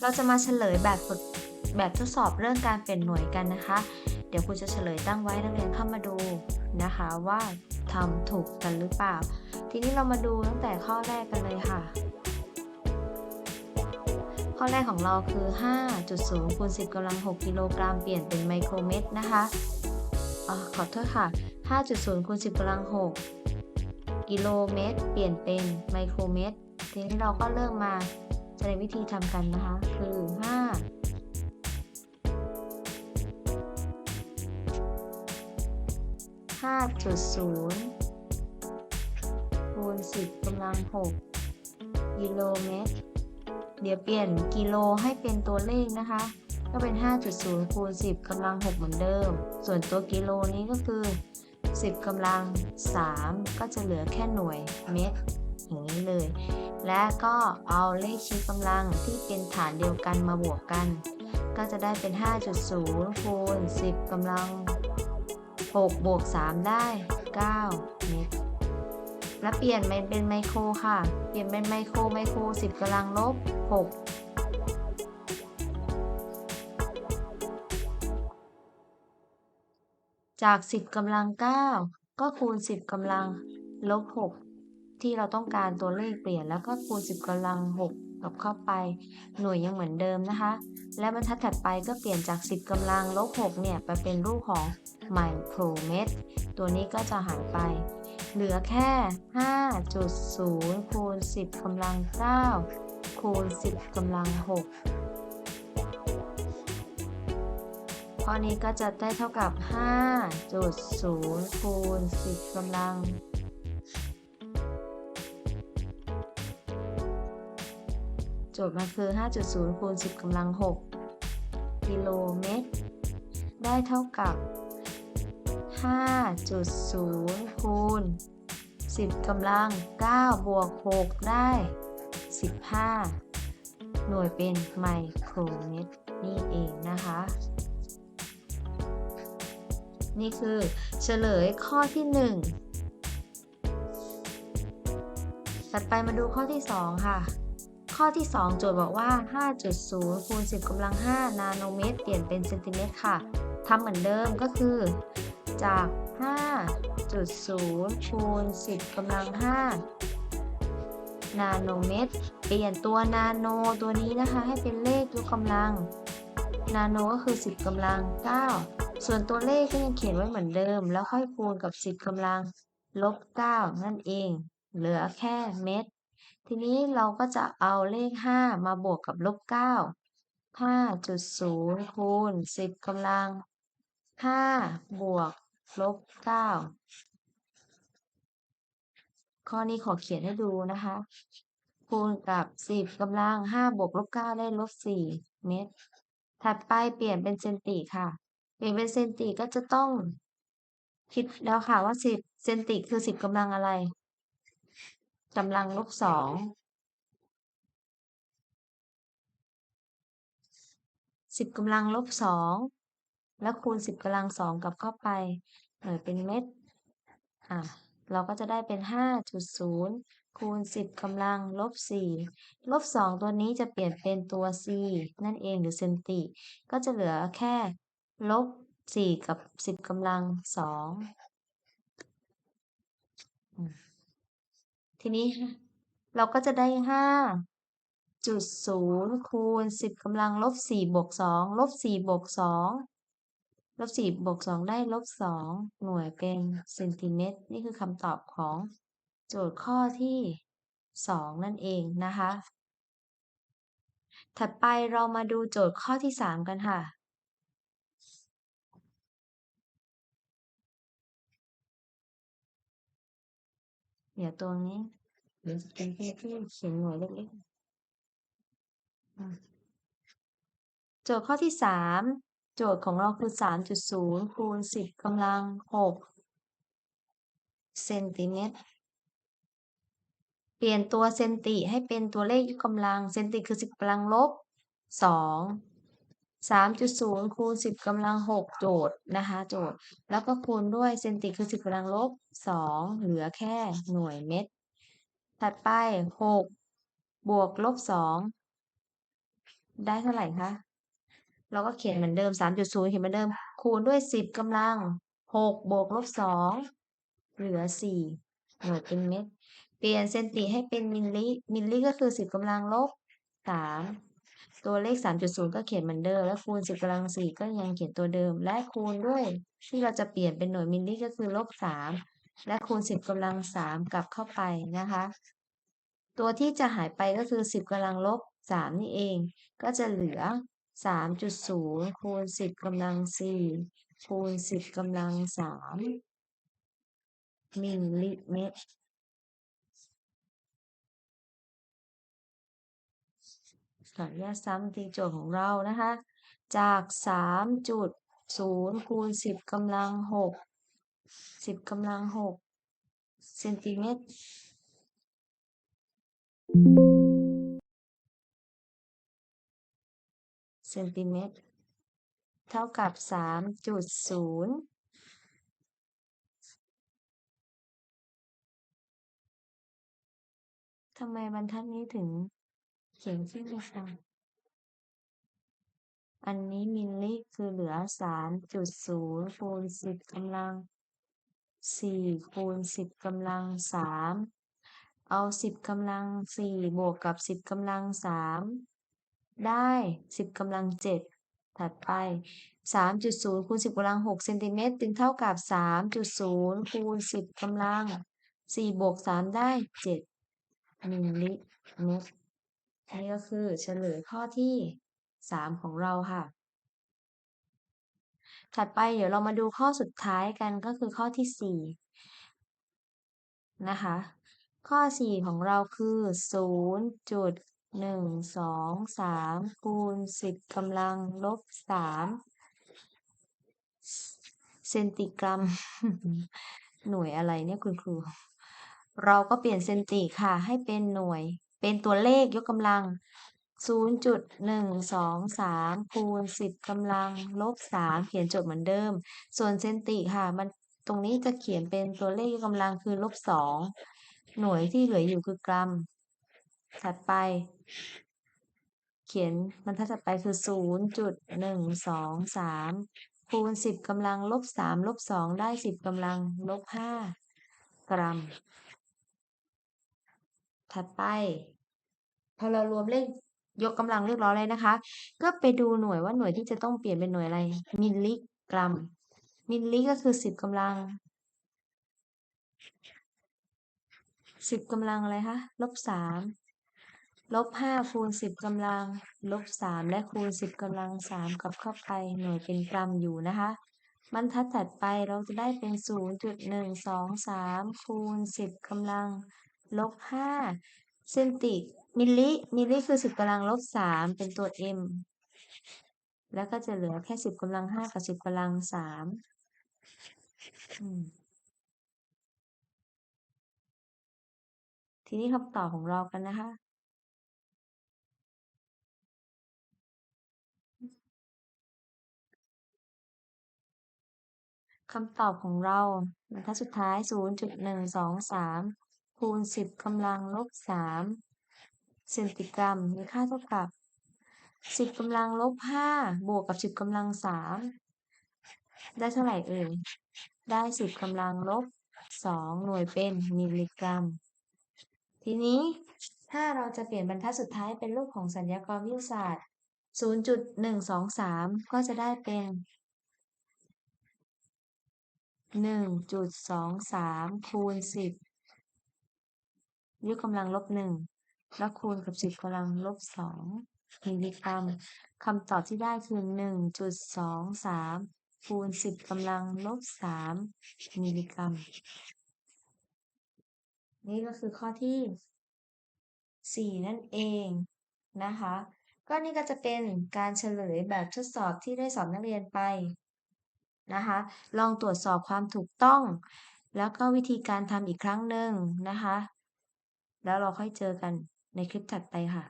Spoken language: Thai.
เราจะมาเฉลยแบบฝึกแบบทดสอบเรื่องการเปลี่ยนหน่วยกันนะคะ เดี๋ยวครูจะเฉลยตั้งไว้นักเรียนเข้ามาดูนะคะว่าทำถูกกันหรือเปล่า ทีนี้เรามาดูตั้งแต่ข้อแรกกันเลยค่ะ ข้อแรกของเราคือ 5.0คูณ10กำลัง 6 กิโลกรัมเปลี่ยนเป็นไมโครเมตรนะคะอ๋อขอโทษค่ะ 5.0คูณ10กำลัง 6 กิโลเมตร เปลี่ยนเป็นไมโครเมตร ทีนี้เราก็เริ่มมา แสดงวิธีทำกันนะคะ คือ5 5.0คูณ10กำลัง6กิโลเมตร เดี๋ยวเปลี่ยนกิโลให้เป็นตัวเลขนะคะ ก็เป็น 5.0คูณ10กำลัง 6 เหมือนเดิม ส่วนตัวกิโลนี้ก็คือ 10กำลัง 3 ก็จะเหลือแค่หน่วยเมตร อย่างนี้เลย และก็เอาเลขชี้กำลังที่เป็นฐานเดียวกันมาบวกกัน ก็จะได้เป็น 5.0 คูณ 10กำลัง 6 บวก 3 ได้ 9 เมตร และเปลี่ยนเป็นเป็นไมโครค่ะ เปลี่ยนเป็นไมโครไมโคร 10กำลังลบ 6จาก 10กำลัง 9 ก็คูณ 10กำลังลบ6 ที่เราต้องการตัวเลขเปลี่ยนแล้วก็คูณ 10กำลัง 6 กับเข้าไป หน่วยยังเหมือนเดิมนะคะ และบรรทัดถัดไปก็เปลี่ยนจาก 10กำลังลบ 6 เนี่ยไปเป็นรูปของไมโครเมตรตัวนี้ก็จะหายไป เหลือแค่ 5.0 คูณ 10กำลัง 9 คูณ 10กำลัง 6 ข้อนี้ก็จะได้เท่ากับ 5.0 คูณ 10กำลัง จทย์มันคือ 5.0 คูณ 10กำลัง 6 กิโลเมตร ได้เท่ากับ 5.0 คูณ 10กำลัง 9 บวก 6 ได้ 15 หน่วยเป็นไมโครเมตรนี่เองนะคะ นี่คือเฉลยข้อที่ 1 ถัดไปมาดูข้อที่ 2 ค่ะ ข้อที่ 2 โจทย์บอกว่า 5.0คูณ10กำลัง 5 นาโนเมตร เปลี่ยนเป็นเซนติเมตรค่ะทำเหมือนเดิมก็คือ จาก 5.0คูณ10กำลัง 5 นาโนเมตร เปลี่ยนตัวนาโนตัวนี้นะคะให้เป็นเลขยกกำลัง นาโนก็คือ 10กำลัง 9 ส่วนตัวเลขก็ยังเขียนไว้เหมือนเดิม แล้วค่อยคูณกับ 10กำลังลบ 9 นั่นเอง เหลือแค่เมตร ทีนี้เราก็จะเอาเลข 5 มาบวกกับลบ 9 5.0 คูณ 10กำลัง 5 บวกลบ 9 ข้อนี้ขอเขียนให้ดูนะคะ คูณกับ 10กำลัง 5 บวกลบ 9 ได้ลบ 4 เมตร ถัดไปเปลี่ยนเป็นเซนติค่ะ เปลี่ยนเป็นเซนติก็จะต้องคิดแล้วค่ะว่า 10 เซนติคือ 10กำลังอะไร กำลังลบ2 10กำลังลบ2แล้วคูณ10กำลัง2กลับเข้าไปหน่วยเป็นเมตรอะเราก็จะได้เป็น5.0คูณ10กำลังลบ4ลบ2ตัวนี้จะเปลี่ยนเป็นตัว c นั่นเองหรือเซนติ ก็จะเหลือแค่ลบ4กับ10กำลัง2 ทีนี้เราก็จะได้5.0คูณ10กำลังลบ4บวก2ลบ4บวก2ลบ4บวก2ได้ลบ2หน่วยเป็นเซนติเมตร นี่คือคำตอบของโจทย์ข้อที่2นั่นเองนะคะ ถัดไปเรามาดูโจทย์ข้อที่3กันค่ะ เดี๋ยวตัวนี้เดี๋ยวเป็นที่ที่เขียนหน่วยเล็กๆโจทย์ข้อที่3โจทย์ของเราคือ3.0คูณ10กำลัง6เซนติเมตร เปลี่ยนตัวเซนติให้เป็นตัวเลขยกกำลัง เซนติคือ10กำลังลบ2 3.0คูณ10กำลัง6โจทย์นะคะโจทย์ แล้วก็คูณด้วยเซนติคือ 10กำลังลบ 2 เหลือแค่หน่วยเมตร ถัดไป 6 บวกลบ 2 ได้เท่าไหร่คะเราก็เขียนเหมือนเดิม 3.0 เขียนเหมือนเดิม คูณด้วย 10กำลัง 6 บวกลบ 2 เหลือ 4 หน่วยเป็นเมตร เปลี่ยนเซนติให้เป็นมิลลิ มิลลิก็คือ 10กำลังลบ 3 ตัวเลข 3.0 ก็เขียนเหมือนเดิม แล้วคูณ 10กำลัง 4 ก็ยังเขียนตัวเดิม และคูณด้วยที่เราจะเปลี่ยนเป็นหน่วยมิลลิก็คือลบ 3 และคูณ 10กำลัง 3 กลับเข้าไปนะคะ ตัวที่จะหายไปก็คือ 10กำลังลบ 3 นี่เอง ก็จะเหลือ 3.0 คูณ 10กำลัง 4 คูณ 10กำลัง 3 มิลลิเมตร ขออนุญาตซ้ำตีโจทย์ของเรานะคะ จาก 3.0คูณ10กำลัง6 10กำลัง6เซนติเมตรเซนติเมตร เท่ากับ 3.0ทำไมบรรทัดนี้ถึง เขียนขึ้นมาค่ะอันนี้มิลลิคือเหลือสามจุดศูนย์คูณสิบกำลังสี่คูณสิบกำลังสามเอาสิบกำลังสี่บวกกับสิบกำลังสามได้สิบกำลังเจ็ดถัดไปสามจุดศูนย์คูณสิบกำลังหกเซนติเมตรจึงเท่ากับสามจุดศูนย์คูณสิบกำลังสี่บวกสามได้เจ็ดมิลลิเมตร นี่ก็คือเฉลยข้อที่ 3 ของเราค่ะ ถัดไปเดี๋ยวเรามาดูข้อสุดท้ายกันก็คือข้อที่ 4 นะคะ ข้อ 4 ของเราคือ 0.123 คูณ 10 กำลังลบ 3 เซนติกรัม หน่วยอะไรเนี่ยคุณครู เราก็เปลี่ยนเซนติค่ะ ให้เป็นหน่วย เป็นตัวเลขยกกำลัง 0.123 คูณ 10กำลังลบ 3 เขียนโจทย์เหมือนเดิม ส่วนเซนติค่ะ มันตรงนี้จะเขียนเป็นตัวเลขยกกำลังคือลบ 2 หน่วยที่เหลืออยู่คือกรัม ถัดไป เขียนบรรทัดถัดไปคือ 0.123 คูณ 10กำลังลบ 3 ลบ 2 ได้ 10กำลังลบ 5 กรัม ถัดไป พอเรารวมเลขยกกำลังเรียบร้อยเลยนะคะ ก็ไปดูหน่วยว่าหน่วยที่จะต้องเปลี่ยนเป็นหน่วยอะไร มิลลิกรัม มิลลิก็คือ10กำลัง10กำลังอะไรคะ ลบ3ลบ5คูณ10กำลัง ลบ3และคูณ10กำลัง3กลับเข้าไปหน่วยเป็นกรัมอยู่นะคะ บรรทัดถัดไปเราจะได้เป็น0.123คูณ10กำลัง ลบ5เซนติมิลลิมิลลิคือ10กำลังลบ3เป็นตัว m แล้วก็จะเหลือแค่10กำลัง5กับ10กำลัง3อืมทีนี้คำตอบของเรากันนะคะ คำตอบของเราบรรทัดสุดท้าย 0.123 คูณ10กำลังลบ3เซนติกรัมมีค่าเท่ากับ10กำลังลบ5บวกกับ10กำลัง3ได้เท่าไหร่เอ่ยได้10กำลังลบ2หน่วยเป็นมิลลิกรัม ทีนี้ถ้าเราจะเปลี่ยนบรรทัดสุดท้ายเป็นรูปของสัญญากรวิทยาศาสตร์ 0.123 ก็จะได้เป็น 1.23 คูณ 10 ยกกำลังลบ1แล้วคูณกับ10กำลังลบ2มิลลิกรัมคำตอบที่ได้คือ1.23คูณ10กำลังลบ3มิลลิกรัม นี่ก็คือข้อที่4นั่นเองนะคะ ก็นี่ก็จะเป็นการเฉลยแบบทดสอบที่ได้สอนนักเรียนไปนะคะ ลองตรวจสอบความถูกต้อง แล้วก็วิธีการทำอีกครั้งหนึ่งนะคะ แล้วเราค่อยเจอกันในคลิปถัดไปค่ะ